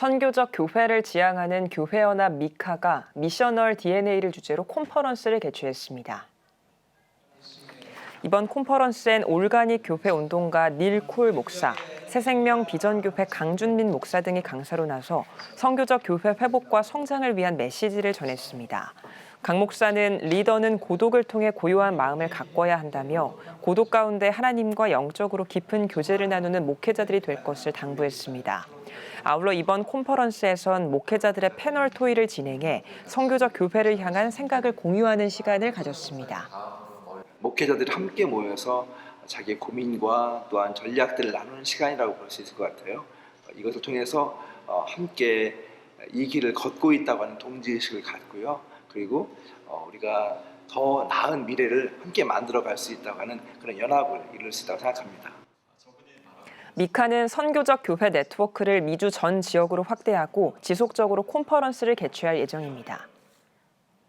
선교적 교회를 지향하는 교회연합 미카가 미셔널 DNA를 주제로 콘퍼런스를 개최했습니다. 이번 콘퍼런스엔 올가닉 교회 운동가 닐콜 목사, 새생명 비전교회 강준민 목사 등이 강사로 나서 선교적 교회 회복과 성장을 위한 메시지를 전했습니다. 강 목사는 리더는 고독을 통해 고요한 마음을 가꿔야 한다며 고독 가운데 하나님과 영적으로 깊은 교제를 나누는 목회자들이 될 것을 당부했습니다. 아울러 이번 콘퍼런스에선 목회자들의 패널 토의를 진행해 선교적 교회를 향한 생각을 공유하는 시간을 가졌습니다. 목회자들이 함께 모여서 자기의 고민과 또한 전략들을 나누는 시간이라고 볼 수 있을 것 같아요. 이것을 통해서 어, 함께 이 길을 걷고 있다고 하는 동지의식을 갖고요. 그리고 어, 우리가 더 나은 미래를 함께 만들어갈 수 있다고 하는 그런 연합을 이룰 수 있다고 생각합니다. 미카는 선교적 교회 네트워크를 미주 전 지역으로 확대하고 지속적으로 콘퍼런스를 개최할 예정입니다.